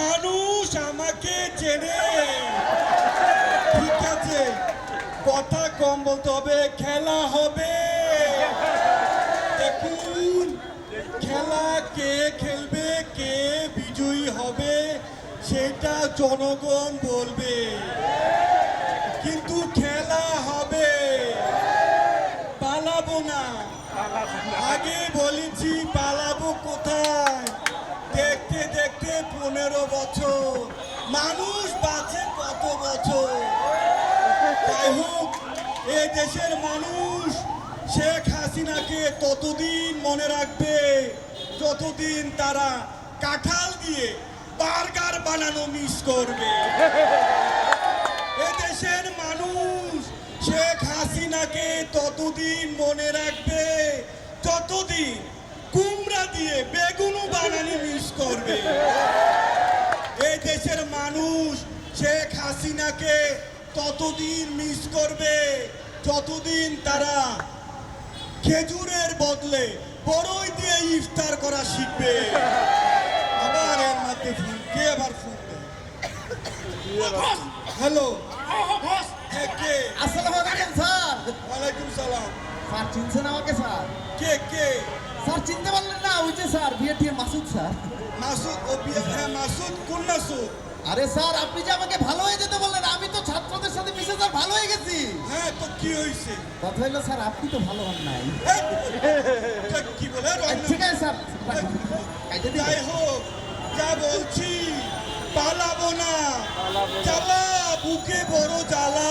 মানুষ আমাকে চেনে। ঠিক আছে, কথা কম বলতে হবে, খেলা হবে। দেখুন, খেলা কে খেলবে, কে বিজয়ী হবে, সেটা জনগণ বলবে। কিন্তু খেলা হবে, পালাবো না। আগে বলেছি, পালাবো কোথায়? পনেরো বছর। মানুষ বাঁচে কত বছর? যাই হোক, এ দেশের মানুষ শেখ হাসিনাকে ততদিন মনে রাখবে, যতদিন তারা কাঁঠাল দিয়ে বার্গার বানানো মিস করবে। এ দেশের মানুষ শেখ হাসিনাকে ততদিন মনে রাখবে, যতদিন কুমড়া দিয়ে বেগুনও বানানি মিস করবে এই দেশের মানুষ শেখ হাসিনাকে ততদিন মিস করবে যতদিন তারা খেজুরের বদলে বড়ই দিয়ে ইফতার করা শিখবে। আবার এর মধ্যে ফোন কে আবার ফোন হ্যালো? হ্যাঁ, কে? আসসালামু আলাইকুম স্যার। ওয়ালাইকুম সালাম। স্যার চিনছেন আমাকে স্যার? কে কে? স্যার চিনতে পারলেন না ওই যে স্যার বিএটিএ মাসুদ স্যার। মাসুদ ও বিয়া হ্যাঁ মাসুদ কোন মাসুদ আরে স্যার আপনি যে আমাকে ভালো হয়ে যেতে বললেন আমি তো ছাত্রদের সাথে মিশে স্যার ভালো হয়ে গেছি। হ্যাঁ তো কি হয়েছে? কথা হলো স্যার আপনি তো ভালো হন নাই। এই, কি বলে? ঠিক আছে স্যার। যাই হোক যা বলছি পালাবো না। চালা বুকে বড় জ্বালা।